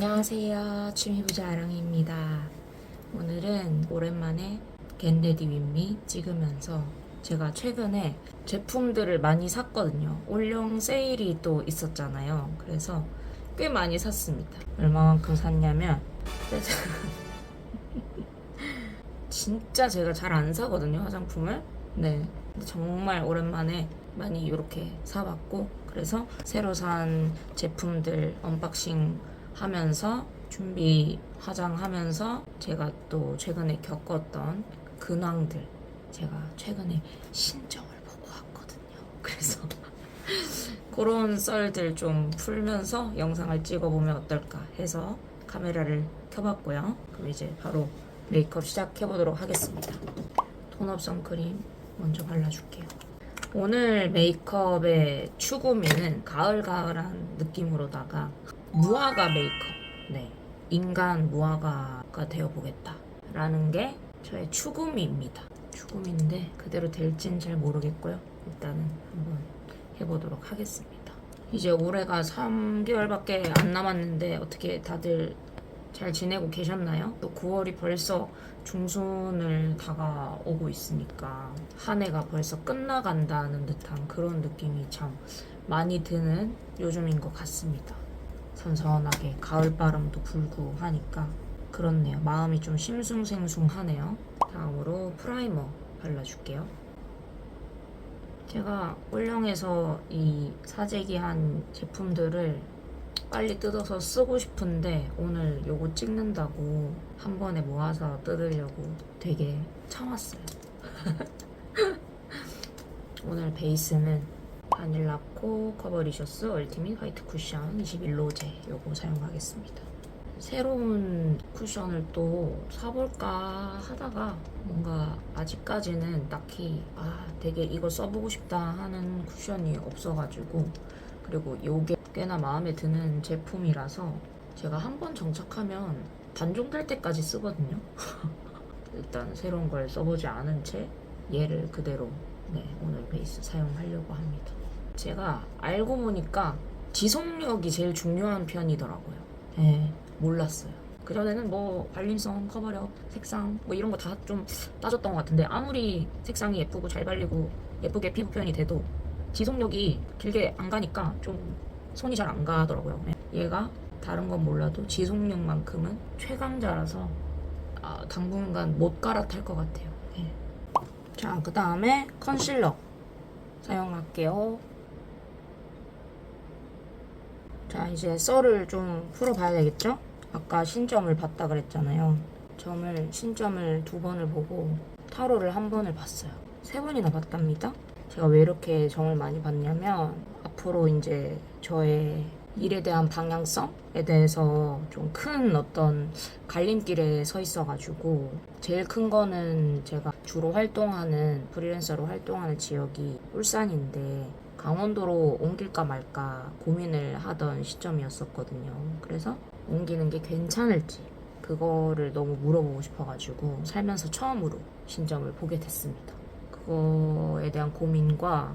안녕하세요. 취미부자 아랑입니다. 오늘은 오랜만에 겟레디 윈미 찍으면서 제가 최근에 제품들을 많이 샀거든요. 올영 세일이 또 있었잖아요. 그래서 꽤 많이 샀습니다. 얼마만큼 샀냐면 진짜 제가 잘 안 사거든요, 화장품을. 네. 정말 오랜만에 많이 이렇게 사봤고, 그래서 새로 산 제품들 언박싱 하면서 준비 화장하면서 제가 또 최근에 겪었던 근황들 제가 최근에 신점을 보고 왔거든요. 그래서 그런 썰들 좀 풀면서 영상을 찍어보면 어떨까 해서 카메라를 켜봤고요. 그럼 이제 바로 메이크업 시작해보도록 하겠습니다. 톤업 선크림 먼저 발라줄게요. 오늘 메이크업의 추구미는 가을가을한 느낌으로다가 무화과 메이크업. 네. 인간 무화과가 되어보겠다. 라는 게 저의 추구미입니다. 추구미인데 그대로 될진 잘 모르겠고요. 일단은 한번 해보도록 하겠습니다. 이제 올해가 3개월밖에 안 남았는데 어떻게 다들 잘 지내고 계셨나요? 또 9월이 벌써 중순을 다가오고 있으니까 한 해가 벌써 끝나간다는 듯한 그런 느낌이 참 많이 드는 요즘인 것 같습니다. 선선하게 가을바람도 불고 하니까 그렇네요. 마음이 좀 심숭생숭하네요. 다음으로 프라이머 발라줄게요. 제가 올영에서 이 사재기한 제품들을 빨리 뜯어서 쓰고 싶은데 오늘 요거 찍는다고 한 번에 모아서 뜯으려고 되게 참았어요. 오늘 베이스는 바닐라 코 커버리셔스 얼티밋 화이트 쿠션 21로제 요거 사용하겠습니다. 새로운 쿠션을 또 사볼까 하다가 뭔가 아직까지는 딱히 아 되게 이거 써보고 싶다 하는 쿠션이 없어가지고 그리고 요게 꽤나 마음에 드는 제품이라서 제가 한 번 정착하면 단종될 때까지 쓰거든요. 일단 새로운 걸 써보지 않은 채 얘를 그대로 네, 오늘 베이스 사용하려고 합니다. 제가 알고 보니까 지속력이 제일 중요한 편이더라고요. 네, 몰랐어요. 그전에는 뭐 발림성, 커버력, 색상 뭐 이런 거 다 좀 따졌던 것 같은데 아무리 색상이 예쁘고 잘 발리고 예쁘게 피부 표현이 돼도 지속력이 길게 안 가니까 좀 손이 잘 안 가더라고요. 네. 얘가 다른 건 몰라도 지속력만큼은 최강자라서 아, 당분간 못 갈아탈 것 같아요. 네. 자, 그 다음에 컨실러 사용할게요. 자, 이제 썰을 좀 풀어봐야 되겠죠? 아까 신점을 봤다 그랬잖아요. 점을, 신점을 두 번을 보고 타로를 한 번을 봤어요. 세 번이나 봤답니다. 제가 왜 이렇게 점을 많이 봤냐면 앞으로 이제 저의 일에 대한 방향성에 대해서 좀 큰 어떤 갈림길에 서 있어가지고 제일 큰 거는 제가 주로 활동하는 프리랜서로 활동하는 지역이 울산인데 강원도로 옮길까 말까 고민을 하던 시점이었었거든요. 그래서 옮기는 게 괜찮을지 그거를 너무 물어보고 싶어가지고 살면서 처음으로 신점을 보게 됐습니다. 그거에 대한 고민과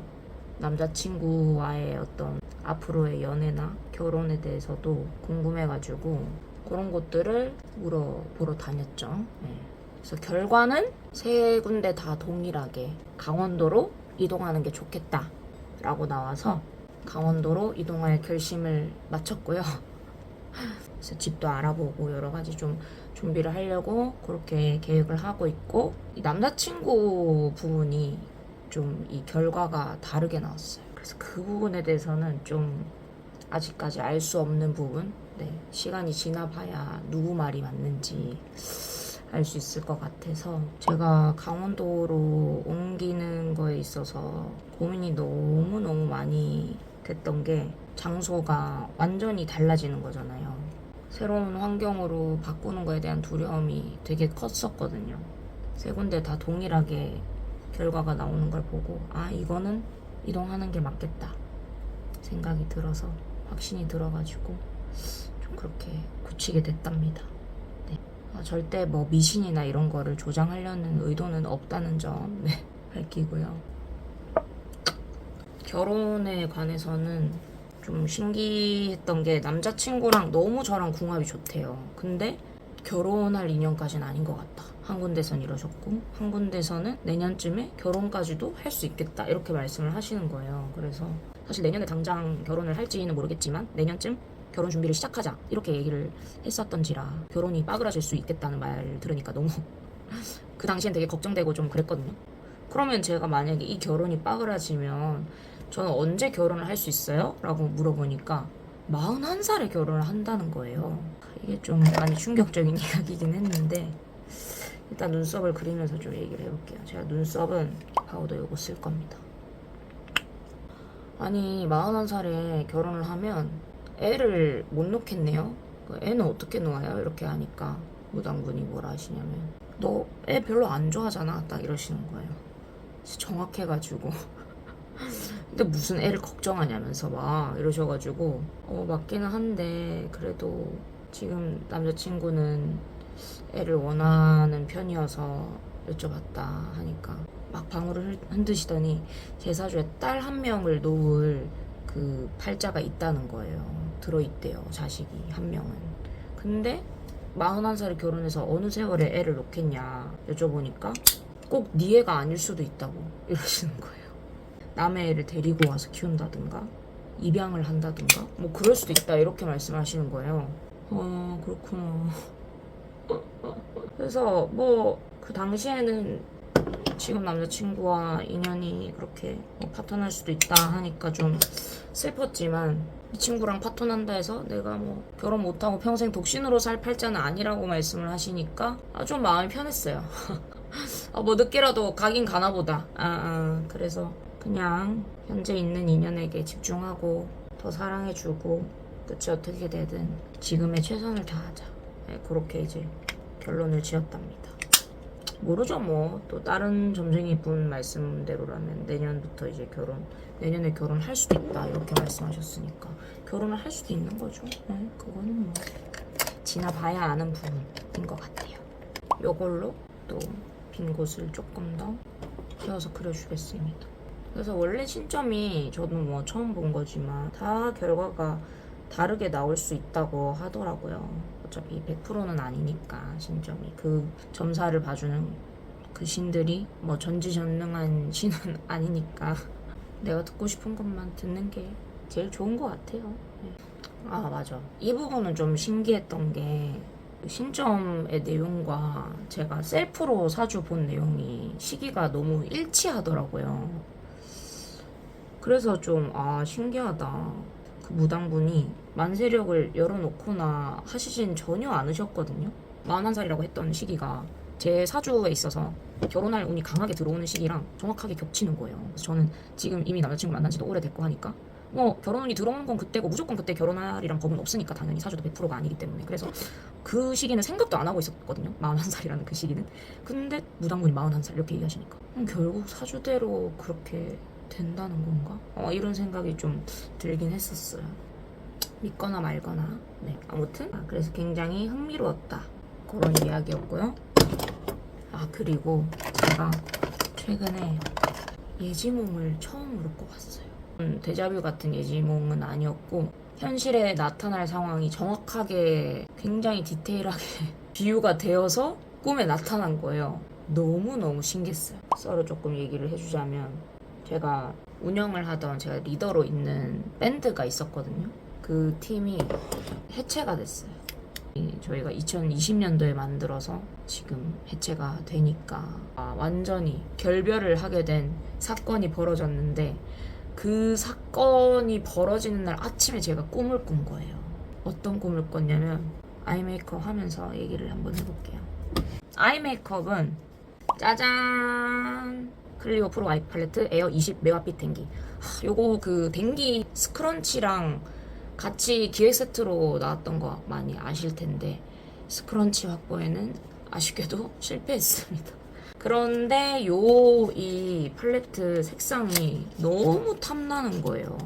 남자친구와의 어떤 앞으로의 연애나 결혼에 대해서도 궁금해가지고 그런 것들을 물어보러 다녔죠. 네. 그래서 결과는 세 군데 다 동일하게 강원도로 이동하는 게 좋겠다. 라고 나와서 강원도로 이동할 결심을 마쳤고요. 그래서 집도 알아보고 여러 가지 좀 준비를 하려고 그렇게 계획을 하고 있고 이 남자친구 부분이 좀 이 결과가 다르게 나왔어요. 그래서 그 부분에 대해서는 좀 아직까지 알 수 없는 부분. 네, 시간이 지나봐야 누구 말이 맞는지 알 수 있을 것 같아서 제가 강원도로 옮기는 거에 있어서 고민이 너무너무 많이 됐던 게 장소가 완전히 달라지는 거잖아요. 새로운 환경으로 바꾸는 거에 대한 두려움이 되게 컸었거든요. 세 군데 다 동일하게 결과가 나오는 걸 보고 아 이거는 이동하는 게 맞겠다 생각이 들어서 확신이 들어가지고 좀 그렇게 굳히게 됐답니다. 네. 아, 절대 뭐 미신이나 이런 거를 조장하려는 의도는 없다는 점 네, 밝히고요. 결혼에 관해서는 좀 신기했던 게 남자친구랑 너무 저랑 궁합이 좋대요. 근데 결혼할 인연까지는 아닌 것 같다. 한 군데선 이러셨고 한 군데서는 내년쯤에 결혼까지도 할 수 있겠다 이렇게 말씀을 하시는 거예요. 그래서 사실 내년에 당장 결혼을 할지는 모르겠지만 내년쯤 결혼 준비를 시작하자 이렇게 얘기를 했었던지라 결혼이 빠그라질 수 있겠다는 말 들으니까 너무 그 당시엔 되게 걱정되고 좀 그랬거든요. 그러면 제가 만약에 이 결혼이 빠그라지면 저는 언제 결혼을 할 수 있어요? 라고 물어보니까 41살에 결혼을 한다는 거예요. 이게 좀 많이 충격적인 이야기긴 했는데 일단 눈썹을 그리면서 좀 얘기를 해볼게요. 제가 눈썹은 파우더 요거 쓸 겁니다. 아니 41살에 결혼을 하면 애를 못 놓겠네요. 그 애는 어떻게 놓아요? 이렇게 하니까 무당분이 뭐라 하시냐면 너 애 별로 안 좋아하잖아. 딱 이러시는 거예요. 정확해가지고 근데 무슨 애를 걱정하냐면서 막 이러셔가지고 어 맞기는 한데 그래도 지금 남자친구는 애를 원하는 편이어서 여쭤봤다 하니까 막 방울을 흘- 흔드시더니 제 사주에 딸 한 명을 놓을 그 팔자가 있다는 거예요. 들어있대요 자식이 한 명은. 근데 41살에 결혼해서 어느 세월에 애를 놓겠냐 여쭤보니까 꼭 네 애가 아닐 수도 있다고 이러시는 거예요. 남의 애를 데리고 와서 키운다든가 입양을 한다든가 뭐 그럴 수도 있다 이렇게 말씀하시는 거예요. 어 그렇구나. 그래서 뭐 그 당시에는 지금 남자친구와 인연이 그렇게 뭐 파토날 수도 있다 하니까 좀 슬펐지만 이 친구랑 파토난다 해서 내가 뭐 결혼 못하고 평생 독신으로 살 팔자는 아니라고 말씀을 하시니까 아, 좀 마음이 편했어요. 아, 뭐 늦게라도 가긴 가나 보다. 아, 아, 그래서 그냥 현재 있는 인연에게 집중하고 더 사랑해주고 끝이 어떻게 되든 지금의 최선을 다하자. 네, 그렇게 이제 결론을 지었답니다. 모르죠 뭐 또 다른 점쟁이 분 말씀대로라면 내년부터 이제 결혼 내년에 결혼할 수도 있다 이렇게 말씀하셨으니까 결혼을 할 수도 있는 거죠. 네, 그거는 뭐 지나봐야 아는 부분인 것 같아요. 요걸로 또 빈 곳을 조금 더 채워서 그려주겠습니다. 그래서 원래 신점이 저도 뭐 처음 본 거지만 다 결과가 다르게 나올 수 있다고 하더라고요. 어차피 100%는 아니니까 신점이 그 점사를 봐주는 그 신들이 뭐 전지전능한 신은 아니니까 내가 듣고 싶은 것만 듣는 게 제일 좋은 것 같아요. 네. 아 맞아 이 부분은 좀 신기했던 게그 신점의 내용과 제가 셀프로 사주 본 내용이 시기가 너무 일치하더라고요. 그래서 좀 아 신기하다. 그 무당분이 만세력을 열어놓거나 하시진 전혀 않으셨거든요. 41살이라고 했던 시기가 제 사주에 있어서 결혼할 운이 강하게 들어오는 시기랑 정확하게 겹치는 거예요. 그래서 저는 지금 이미 남자친구 만난 지도 오래됐고 하니까 뭐 결혼운이 들어오는 건 그때고 무조건 그때 결혼할이란 법은 없으니까 당연히 사주도 100%가 아니기 때문에 그래서 그 시기는 생각도 안 하고 있었거든요. 41살이라는 그 시기는. 근데 무당분이 41살 이렇게 얘기하시니까 음, 결국 사주대로 그렇게 된다는 건가? 어, 이런 생각이 좀 들긴 했었어요. 믿거나 말거나. 네, 아무튼 아, 그래서 굉장히 흥미로웠다. 그런 이야기였고요. 아 그리고 제가 최근에 예지몽을 처음으로 꿔봤어요. 음, 데자뷰 같은 예지몽은 아니었고 현실에 나타날 상황이 정확하게 굉장히 디테일하게 비유가 되어서 꿈에 나타난 거예요. 너무너무 신기했어요. 썰을 조금 얘기를 해주자면 제가 운영을 하던 제가 리더로 있는 밴드가 있었거든요. 그 팀이 해체가 됐어요. 이 저희가 2020년도에 만들어서 지금 해체가 되니까 아, 완전히 결별을 하게 된 사건이 벌어졌는데 그 사건이 벌어지는 날 아침에 제가 꿈을 꾼 거예요. 어떤 꿈을 꿨냐면 아이 메이크업 하면서 얘기를 한번 해볼게요. 아이 메이크업은 짜잔 클리오 프로 아이 팔레트 에어 20 메와빛 댕기 하, 요거 그 댕기 스크런치랑 같이 기획 세트로 나왔던 거 많이 아실 텐데 스크런치 확보에는 아쉽게도 실패했습니다. 그런데 요 이 팔레트 색상이 너무 탐나는 거예요.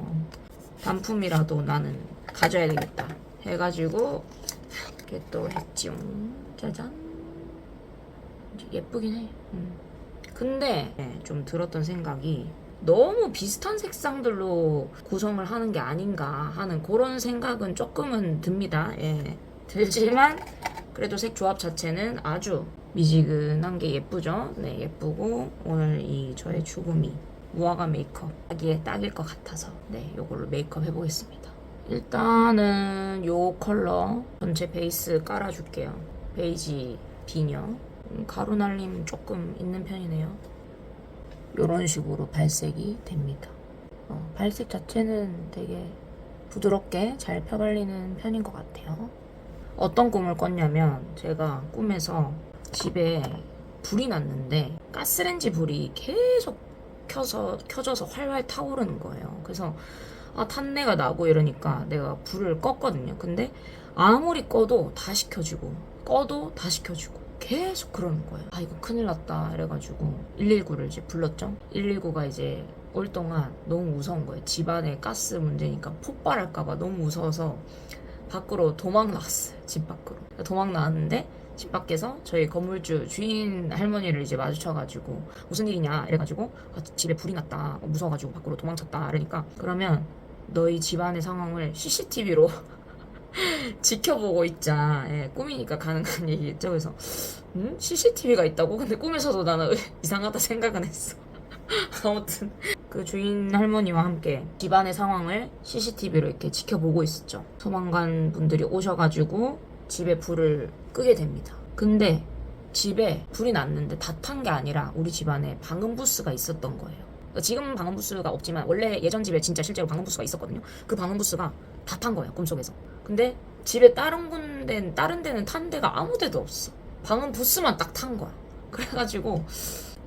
단품이라도 나는 가져야 되겠다 해가지고 이렇게 또 했지요. 짜잔. 예쁘긴 해. 음. 근데 네, 좀 들었던 생각이 너무 비슷한 색상들로 구성을 하는 게 아닌가 하는 그런 생각은 조금은 듭니다. 예. 들지만 그래도 색 조합 자체는 아주 미지근한 게 예쁘죠? 네, 예쁘고 오늘 이 저의 죽음이 무화과 메이크업 하기에 딱일 것 같아서 네, 요걸로 메이크업 해보겠습니다. 일단은 요 컬러 전체 베이스 깔아줄게요. 베이지 비녀 음, 가루 날림 조금 있는 편이네요. 이런 식으로 발색이 됩니다. 어, 발색 자체는 되게 부드럽게 잘 펴발리는 편인 것 같아요. 어떤 꿈을 꿨냐면 제가 꿈에서 집에 불이 났는데 가스렌지 불이 계속 켜서 켜져서 활활 타오르는 거예요. 그래서 아 탄내가 나고 이러니까 내가 불을 껐거든요. 근데 아무리 꺼도 다시 켜지고 꺼도 다시 켜지고 계속 그러는 거예요. 아 이거 큰일 났다 이래가지고 119를 이제 불렀죠. 119가 이제 올 동안 너무 무서운 거예요. 집안에 가스 문제니까 폭발할까봐 너무 무서워서 밖으로 도망 나왔어요. 집 밖으로. 도망 나왔는데 집 밖에서 저희 건물주 주인 할머니를 이제 마주쳐가지고 무슨 일이냐 이래가지고 아, 집에 불이 났다 무서워가지고 밖으로 도망쳤다 이러니까 그러면 너희 집안의 상황을 CCTV로 지켜보고 있자 예, 꿈이니까 가능한 얘기겠죠 그래서 음? CCTV가 있다고? 근데 꿈에서도 나는 이상하다 생각은 했어 아무튼 그 주인 할머니와 함께 집안의 상황을 CCTV로 이렇게 지켜보고 있었죠. 소방관 분들이 오셔가지고 집에 불을 끄게 됩니다. 근데 집에 불이 났는데 다 탄 게 아니라 우리 집안에 방음 부스가 있었던 거예요. 지금 방음 부스가 없지만 원래 예전 집에 진짜 실제로 방음 부스가 있었거든요. 그 방음 부스가 다 탄 거예요 꿈속에서. 근데 집에 다른 군데 다른 데는 탄 데가 아무 데도 없어. 방음 부스만 딱 탄 거야. 그래가지고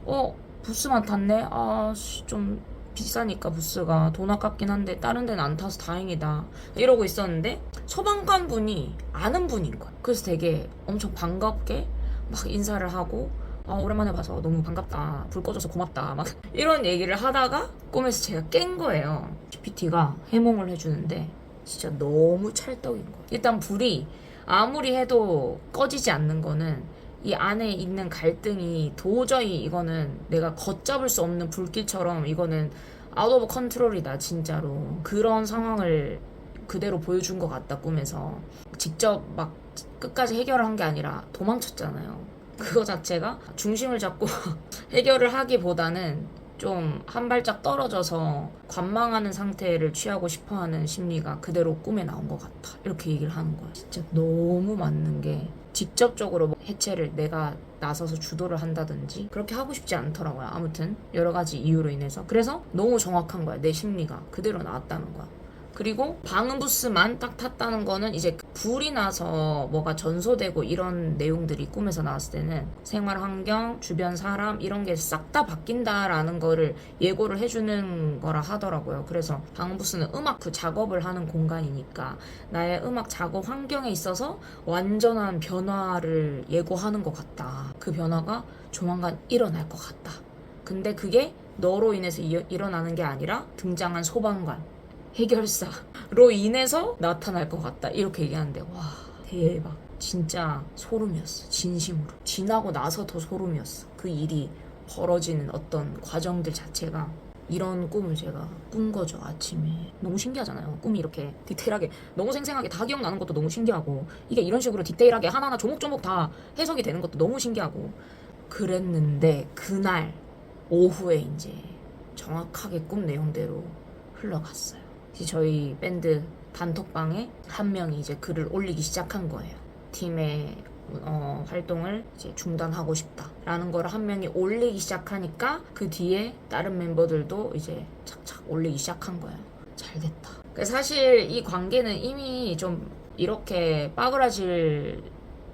어 부스만 탔네. 아좀 비싸니까 부스가 돈 아깝긴 한데 다른 데는 안 타서 다행이다 이러고 있었는데 소방관 분이 아는 분인 거야 그래서 되게 엄청 반갑게 막 인사를 하고 아 오랜만에 봐서 너무 반갑다 불 꺼줘서 고맙다 막 이런 얘기를 하다가 꿈에서 제가 깬 거예요 GPT가 해몽을 해주는데 진짜 너무 찰떡인 거야. 일단 불이 아무리 해도 꺼지지 않는 거는 이 안에 있는 갈등이 도저히 이거는 내가 걷잡을 수 없는 불길처럼 이거는 아웃 오브 컨트롤이다 진짜로. 그런 상황을 그대로 보여준 것 같다 꿈에서. 직접 막 끝까지 해결을 한게 아니라 도망쳤잖아요. 그거 자체가 중심을 잡고 해결을 하기보다는 좀 한 발짝 떨어져서 관망하는 상태를 취하고 싶어 하는 심리가 그대로 꿈에 나온 것 같아 이렇게 얘기를 하는 거야 진짜 너무 맞는 게 직접적으로 뭐 해체를 내가 나서서 주도를 한다든지 그렇게 하고 싶지 않더라고요. 아무튼 여러 가지 이유로 인해서 그래서 너무 정확한 거야. 내 심리가 그대로 나왔다는 거야. 그리고 방음 부스만 딱 탔다는 거는 이제 불이 나서 뭐가 전소되고 이런 내용들이 꿈에서 나왔을 때는 생활 환경, 주변 사람 이런 게 싹 다 바뀐다라는 거를 예고를 해주는 거라 하더라고요. 그래서 방음 부스는 음악 그 작업을 하는 공간이니까 나의 음악 작업 환경에 있어서 완전한 변화를 예고하는 것 같다. 그 변화가 조만간 일어날 것 같다. 근데 그게 너로 인해서 이- 일어나는 게 아니라 등장한 소방관 해결사로 인해서 나타날 것 같다. 이렇게 얘기하는데 와 대박. 진짜 소름이었어. 진심으로. 지나고 나서 더 소름이었어. 그 일이 벌어지는 어떤 과정들 자체가. 이런 꿈을 제가 꾼 거죠 아침에. 너무 신기하잖아요. 꿈이 이렇게 디테일하게 너무 생생하게 다 기억나는 것도 너무 신기하고 이게 이런 식으로 디테일하게 하나하나 조목조목 다 해석이 되는 것도 너무 신기하고. 그랬는데 그날 오후에 이제 정확하게 꿈 내용대로 흘러갔어요. 저희 밴드 단톡방에 한 명이 이제 글을 올리기 시작한 거예요. 팀의 어, 활동을 이제 중단하고 싶다라는 걸 한 명이 올리기 시작하니까 그 뒤에 다른 멤버들도 이제 착착 올리기 시작한 거예요. 잘 됐다. 그 사실 이 관계는 이미 좀 이렇게 빠그라질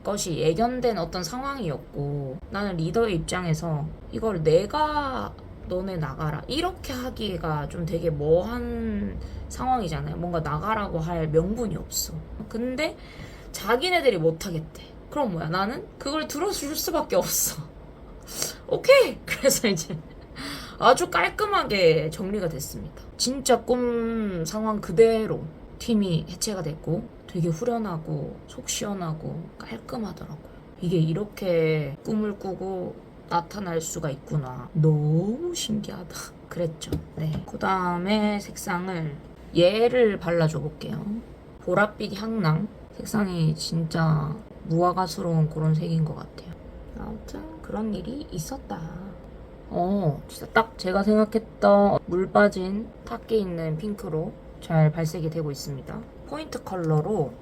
것이 예견된 어떤 상황이었고 나는 리더의 입장에서 이걸 내가 너네 나가라. 이렇게 하기가 좀 되게 뭐한 상황이잖아요. 뭔가 나가라고 할 명분이 없어. 근데 자기네들이 못하겠대. 그럼 뭐야? 나는 그걸 들어줄 수밖에 없어. 오케이! 그래서 이제 아주 깔끔하게 정리가 됐습니다. 진짜 꿈 상황 그대로 팀이 해체가 됐고 되게 후련하고 속 시원하고 깔끔하더라고요. 이게 이렇게 꿈을 꾸고 나타날 수가 있구나. 너무 신기하다. 그랬죠. 네. 그 다음에 색상을 얘를 발라줘 볼게요. 보랏빛 향랑. 색상이 진짜 무화과스러운 그런 색인 것 같아요. 아무튼 그런 일이 있었다. 어, 진짜 딱 제가 생각했던 물 빠진 탁기 있는 핑크로 잘 발색이 되고 있습니다. 포인트 컬러로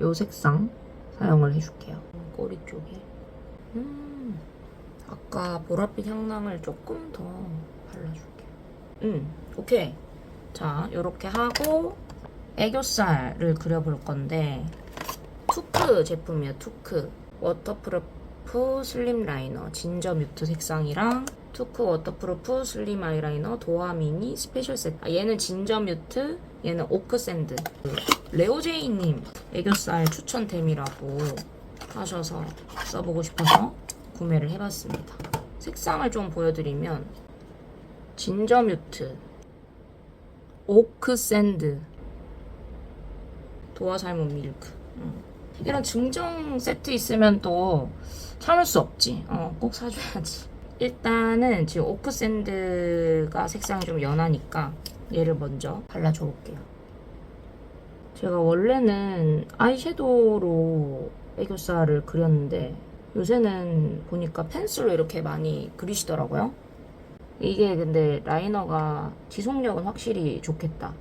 이 색상 사용을 해줄게요. 꼬리 쪽에. 음, 아까 보랏빛 향랑을 조금 더 발라줄게요. 음, 오케이. 자, 요렇게 하고 애교살을 그려볼 건데 투크 제품이에요. 투크 워터프루프 슬림 라이너 진저 뮤트 색상이랑 투크 워터프루프 슬림 아이라이너 도화 미니 스페셜 세트. 아, 얘는 진저 뮤트, 얘는 오크 샌드. 레오제이님 애교살 추천템이라고 하셔서 써보고 싶어서 구매를 해봤습니다. 색상을 좀 보여드리면 진저 뮤트, 오크 샌드, 도화 살몬 밀크. 음. 이런 증정 세트 있으면 또 참을 수 없지. 어, 꼭 사줘야지. 일단은 지금 오크 샌드가 색상이 좀 연하니까 얘를 먼저 발라줘 볼게요. 제가 원래는 아이섀도우로 애교살을 그렸는데 요새는 보니까 펜슬로 이렇게 많이 그리시더라고요. 이게 근데 라이너가 지속력은 확실히 좋겠다.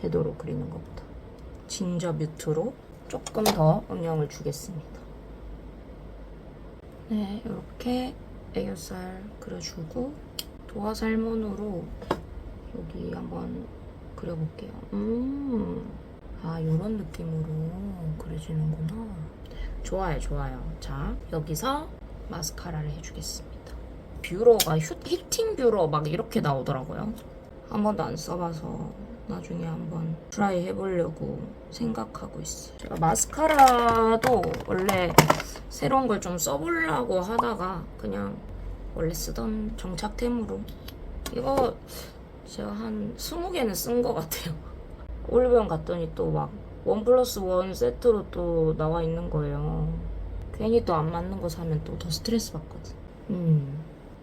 섀도우로 그리는 것보다. 진저 뮤트로 조금 더 음영을 주겠습니다. 네, 이렇게 애교살 그려주고 도화 살몬으로 여기 한번 그려볼게요. 음, 아 이런 느낌으로 그려지는구나. 좋아요, 좋아요. 자, 여기서 마스카라를 해주겠습니다. 뷰러가 휴, 히팅 뷰러 막 이렇게 나오더라고요. 한 번도 안 써봐서 나중에 한번 트라이 해보려고 생각하고 있어요. 제가 마스카라도 원래 새로운 걸 좀 써보려고 하다가 그냥 원래 쓰던 정착템으로 이거 제가 한 20개는 쓴 것 같아요. 올리브영 갔더니 또 막 원 플러스 원 세트로 또 나와 있는 거예요. 괜히 또 안 맞는 거 사면 또 더 스트레스 받거든. 음.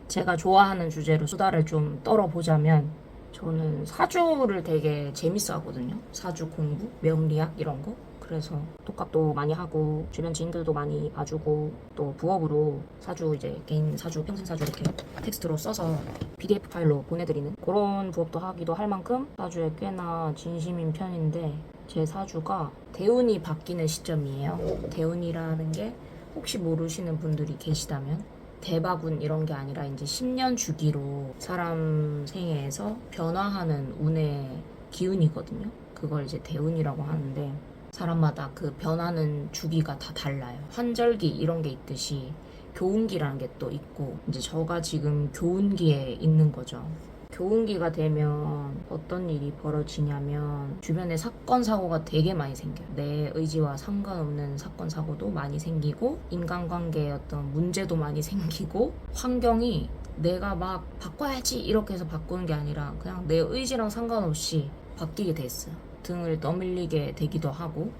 제가 좋아하는 주제로 수다를 좀 떨어보자면 저는 사주를 되게 재밌어 하거든요. 사주 공부, 명리학 이런 거. 그래서 독학도 많이 하고 주변 지인들도 많이 봐주고 또 부업으로 사주 이제 개인 사주 평생 사주 이렇게 텍스트로 써서 PDF 파일로 보내드리는 그런 부업도 하기도 할 만큼 사주에 꽤나 진심인 편인데 제 사주가 대운이 바뀌는 시점이에요. 대운이라는 게 혹시 모르시는 분들이 계시다면 대박운 이런 게 아니라 이제 10년 주기로 사람 생애에서 변화하는 운의 기운이거든요. 그걸 이제 대운이라고 하는데 사람마다 그 변하는 주기가 다 달라요. 환절기 이런 게 있듯이 교운기라는 게 또 있고 이제 저가 지금 교운기에 있는 거죠. 교운기가 되면 어떤 일이 벌어지냐면 주변에 사건 사고가 되게 많이 생겨요. 내 의지와 상관없는 사건 사고도 많이 생기고 인간관계에 어떤 문제도 많이 생기고 환경이 내가 막 바꿔야지 이렇게 해서 바꾸는 게 아니라 그냥 내 의지랑 상관없이 바뀌게 됐어요. 등을 떠밀리게 되기도 하고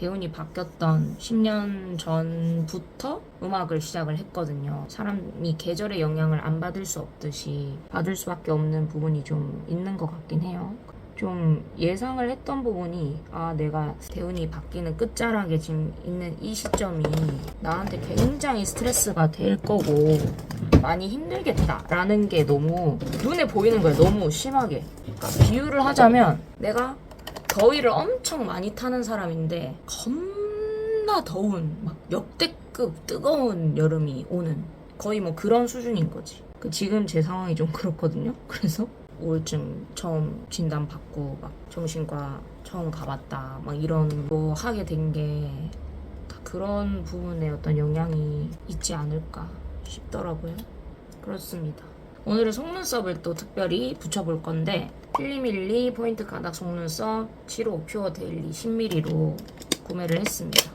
대운이 바뀌었던 10년 전부터 음악을 시작을 했거든요. 사람이 계절의 영향을 안 받을 수 없듯이 받을 수밖에 없는 부분이 좀 있는 것 같긴 해요. 좀 예상을 했던 부분이 아 내가 대운이 바뀌는 끝자락에 지금 있는 이 시점이 나한테 굉장히 스트레스가 될 거고 많이 힘들겠다라는 게 너무 눈에 보이는 거예요. 너무 심하게. 그러니까 비유를 하자면 내가 더위를 엄청 많이 타는 사람인데 겁나 더운 막 역대급 뜨거운 여름이 오는 거의 뭐 그런 수준인 거지. 그 지금 제 상황이 좀 그렇거든요. 그래서 우울증 처음 진단 받고 막 정신과 처음 가봤다 막 이런 거 하게 된 게 다 그런 부분에 어떤 영향이 있지 않을까 싶더라고요. 그렇습니다. 오늘은 속눈썹을 또 특별히 붙여볼 건데 필리밀리 포인트 가닥 속눈썹 7호 퓨어 데일리 10mm로 구매를 했습니다.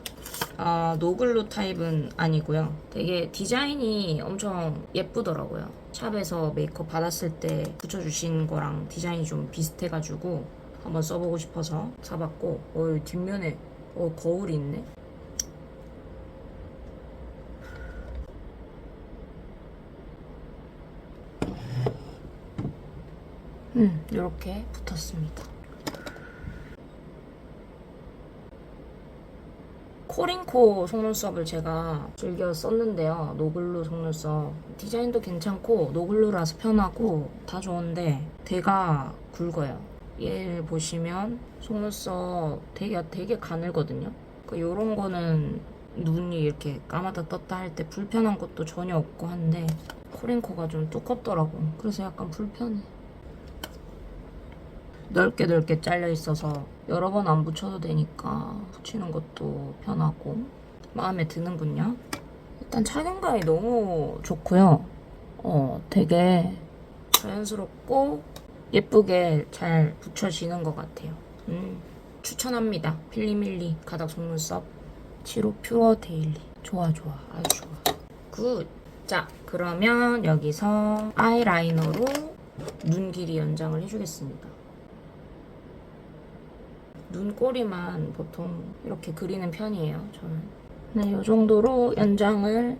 아, 노글루 타입은 아니고요. 되게 디자인이 엄청 예쁘더라고요. 샵에서 메이크업 받았을 때 붙여주신 거랑 디자인이 좀 비슷해가지고 한번 써보고 싶어서 사봤고 어, 뒷면에 어, 거울이 있네. 음, 이렇게 붙었습니다. 코링코 속눈썹을 제가 즐겨 썼는데요. 노글루 속눈썹. 디자인도 괜찮고 노글루라서 편하고 다 좋은데 대가 굵어요. 얘 보시면 속눈썹 되게 되게 가늘거든요. 그 요런 거는 눈이 이렇게 까맣다 떴다 할 때 불편한 것도 전혀 없고 한데 코링코가 좀 두껍더라고. 그래서 약간 불편해. 넓게 넓게 잘려 있어서 여러 번 안 붙여도 되니까 붙이는 것도 편하고 마음에 드는군요. 일단 착용감이 너무 좋고요. 어, 되게 자연스럽고 예쁘게 잘 붙여지는 것 같아요. 음, 추천합니다. 필리밀리 가닥 속눈썹 7호 퓨어 데일리. 좋아 좋아 아주 좋아. 굿. 자 그러면 여기서 아이라이너로 눈 길이 연장을 해주겠습니다. 눈꼬리만 보통 이렇게 그리는 편이에요, 저는. 네, 이 정도로 연장을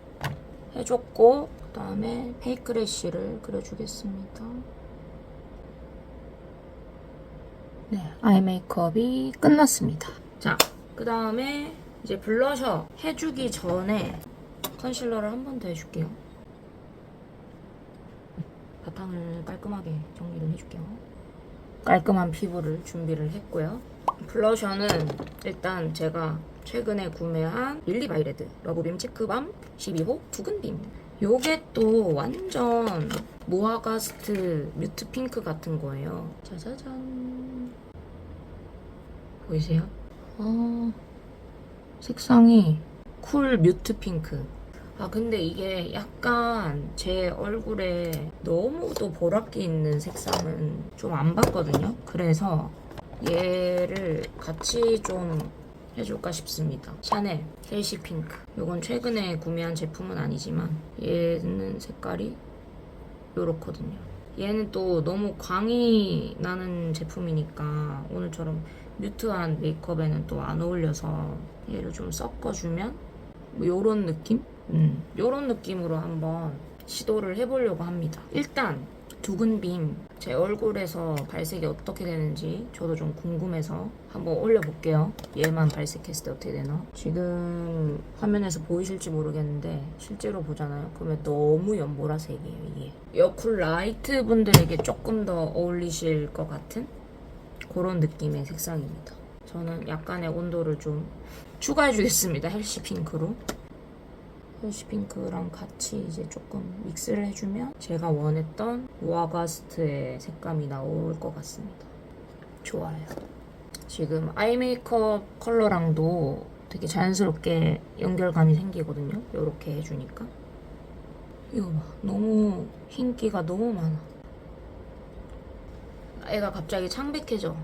해줬고, 그 다음에 페이크 래쉬를 그려주겠습니다. 네, 아이 메이크업이 끝났습니다. 자, 그 다음에 이제 블러셔 해주기 전에 컨실러를 한 번 더 해줄게요. 바탕을 깔끔하게 정리를 해줄게요. 깔끔한 피부를 준비를 했고요. 블러셔는 일단 제가 최근에 구매한 릴리바이레드 러브빔 체크밤 12호 두근빔 요게 또 완전 모아가스트 뮤트 핑크 같은 거예요. 짜자잔. 보이세요? 어, 색상이 쿨 뮤트 핑크. 아 근데 이게 약간 제 얼굴에 너무도 보랏기 있는 색상은 좀 안 봤거든요. 그래서 얘를 같이 좀 해줄까 싶습니다. 샤넬 헬시 핑크. 이건 최근에 구매한 제품은 아니지만 얘는 색깔이 요렇거든요. 얘는 또 너무 광이 나는 제품이니까 오늘처럼 뮤트한 메이크업에는 또 안 어울려서 얘를 좀 섞어주면 뭐 요런 느낌? 음, 요런 느낌으로 한번 시도를 해보려고 합니다. 일단 두근 빔 제 얼굴에서 발색이 어떻게 되는지 저도 좀 궁금해서 한번 올려볼게요. 얘만 발색했을 때 어떻게 되나? 지금 화면에서 보이실지 모르겠는데 실제로 보잖아요. 그러면 너무 연보라색이에요 이게. 여쿨 라이트 분들에게 조금 더 어울리실 것 같은 그런 느낌의 색상입니다. 저는 약간의 온도를 좀 추가해 주겠습니다. 헬시 핑크로. 헬시 핑크랑 같이 이제 조금 믹스를 해주면 제가 원했던 와가스트의 색감이 나올 것 같습니다. 좋아요. 지금 아이 메이크업 컬러랑도 되게 자연스럽게 연결감이 생기거든요. 이렇게 해주니까. 이거 봐. 너무 흰기가 너무 많아. 애가 갑자기 창백해져.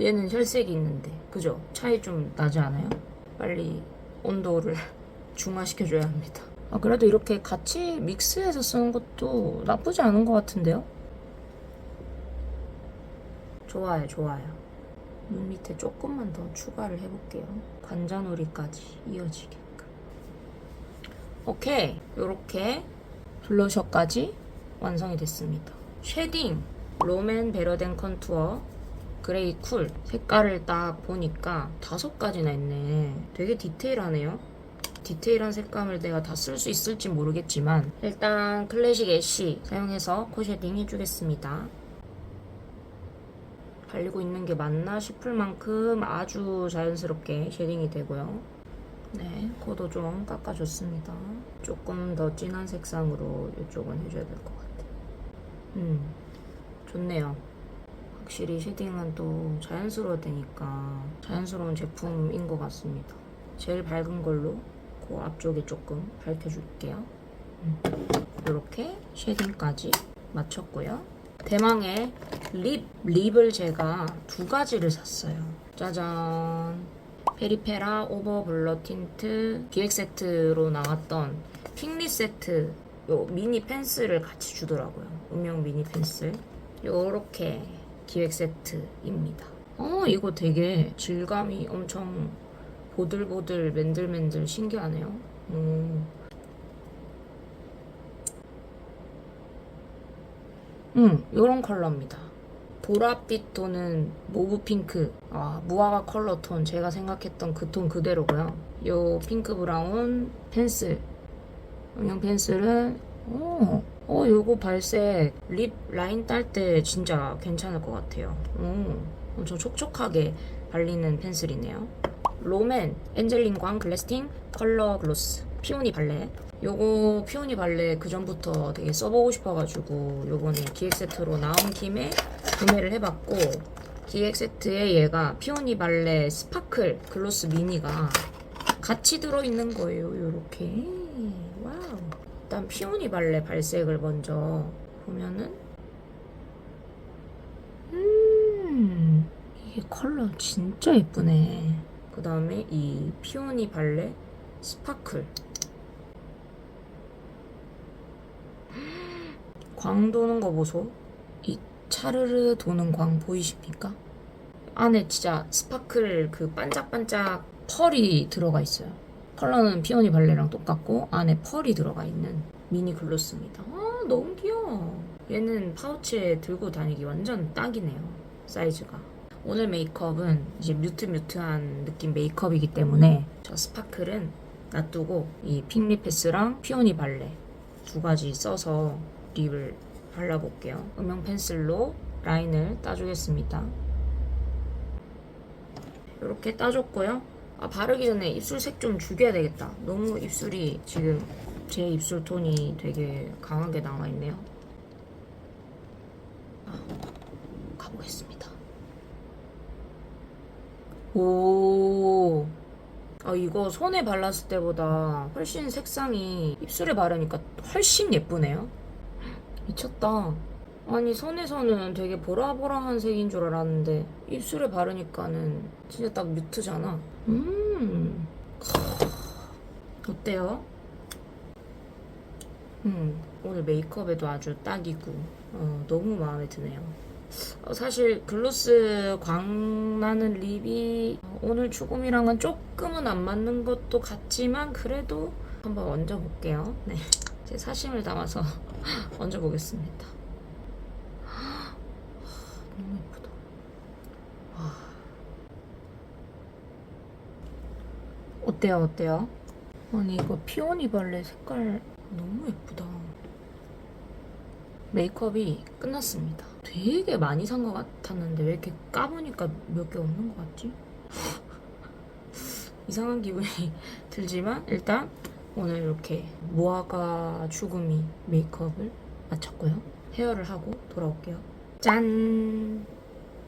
얘는 혈색이 있는데. 그죠? 차이 좀 나지 않아요? 빨리 온도를 중화시켜줘야 합니다. 아, 그래도 이렇게 같이 믹스해서 쓰는 것도 나쁘지 않은 것 같은데요? 좋아요, 좋아요. 눈 밑에 조금만 더 추가를 해볼게요. 관자놀이까지 이어지게끔. 오케이. 요렇게 블러셔까지 완성이 됐습니다. 쉐딩, 롬앤 베러덴 컨투어, 그레이 쿨. 색깔을 딱 보니까 다섯 가지나 있네. 되게 디테일하네요. 디테일한 색감을 내가 다 쓸 수 있을지 모르겠지만 일단 클래식 애쉬 사용해서 코 쉐딩 해주겠습니다. 발리고 있는 게 맞나 싶을 만큼 아주 자연스럽게 쉐딩이 되고요. 네, 코도 좀 깎아줬습니다. 조금 더 진한 색상으로 이쪽은 해줘야 될 것 같아요. 음, 좋네요. 확실히 쉐딩은 또 자연스러워야 되니까 자연스러운 제품인 것 같습니다. 제일 밝은 걸로 그 앞쪽에 조금 밝혀줄게요. 이렇게 쉐딩까지 마쳤고요. 대망의 립, 립을 제가 두 가지를 샀어요. 짜잔. 페리페라 오버 블러 틴트 기획 세트로 나왔던 핑리 세트 요 미니 펜슬을 같이 주더라고요. 음영 미니 펜슬. 요렇게 기획 세트입니다. 어, 이거 되게 질감이 엄청 보들보들 맨들맨들 신기하네요. 음. 응, 요런 컬러입니다. 보랏빛 또는 모브 핑크. 아, 무화과 컬러 톤. 제가 생각했던 그 톤 그대로고요. 요 핑크 브라운 펜슬. 음영 펜슬은, 오, 어, 요거 발색 립 라인 딸 때 진짜 괜찮을 것 같아요. 오, 엄청 촉촉하게 발리는 펜슬이네요. 롬앤 엔젤린 광 글래스팅 컬러 글로스 피오니 발레. 요거 피오니 발레 그 전부터 되게 써보고 싶어가지고 요번에 기획 세트로 나온 김에 구매를 해봤고 기획 세트에 얘가 피오니 발레 스파클 글로스 미니가 같이 들어있는 거예요 요렇게. 와우. 일단 피오니 발레 발색을 먼저 보면은 음 이게 컬러 진짜 예쁘네 그 다음에 이 피오니 발레 스파클. 광 도는 거 보소. 이 차르르 도는 광 보이십니까? 안에 진짜 스파클 그 반짝반짝 펄이 들어가 있어요. 컬러는 피오니 발레랑 똑같고 안에 펄이 들어가 있는 미니 글로스입니다. 아 너무 귀여워. 얘는 파우치에 들고 다니기 완전 딱이네요 사이즈가 오늘 메이크업은 이제 뮤트뮤트한 느낌 메이크업이기 때문에 저 스파클은 놔두고 이 핑리 패스랑 피오니 발레 두 가지 써서 립을 발라볼게요. 음영 펜슬로 라인을 따주겠습니다. 이렇게 따줬고요. 아, 바르기 전에 입술 색 좀 죽여야 되겠다. 너무 입술이 지금 제 입술 톤이 되게 강하게 나와 있네요. 아, 가보겠습니다. 오. 아, 이거 손에 발랐을 때보다 훨씬 색상이 입술에 바르니까 훨씬 예쁘네요. 미쳤다. 아니, 손에서는 되게 보라보라한 색인 줄 알았는데, 입술에 바르니까는 진짜 딱 뮤트잖아. 음. 크. 어때요? 음, 오늘 메이크업에도 아주 딱이고, 어, 너무 마음에 드네요. 어, 사실 글로스 광나는 립이 오늘 죽음이랑은 조금은 안 맞는 것도 같지만 그래도 한번 얹어볼게요. 네, 제 사심을 담아서 얹어보겠습니다. 너무 예쁘다. 와. 어때요, 어때요? 아니 이거 피오니 발레 색깔 너무 예쁘다. 메이크업이 끝났습니다. 되게 많이 산 것 같았는데 왜 이렇게 까보니까 몇 개 없는 것 같지? 이상한 기분이 들지만 일단 오늘 이렇게 무화과 죽음이 메이크업을 마쳤고요. 헤어를 하고 돌아올게요. 짠!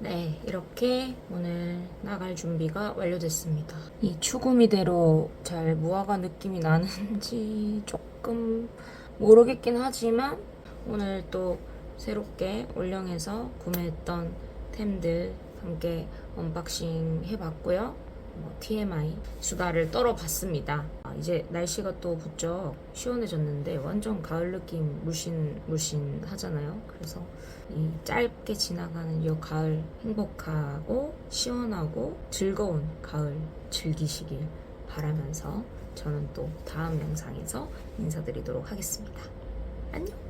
네, 이렇게 오늘 나갈 준비가 완료됐습니다. 이 추구미대로 잘 무화과 느낌이 나는지 조금 모르겠긴 하지만 오늘 또 새롭게 올영에서 구매했던 템들 함께 언박싱 해봤고요. 뭐 TMI 수다를 떨어봤습니다. 아, 이제 날씨가 또 부쩍 시원해졌는데 완전 가을 느낌 물씬 물씬 하잖아요. 그래서 이 짧게 지나가는 이 가을 행복하고 시원하고 즐거운 가을 즐기시길 바라면서 저는 또 다음 영상에서 인사드리도록 하겠습니다. 안녕!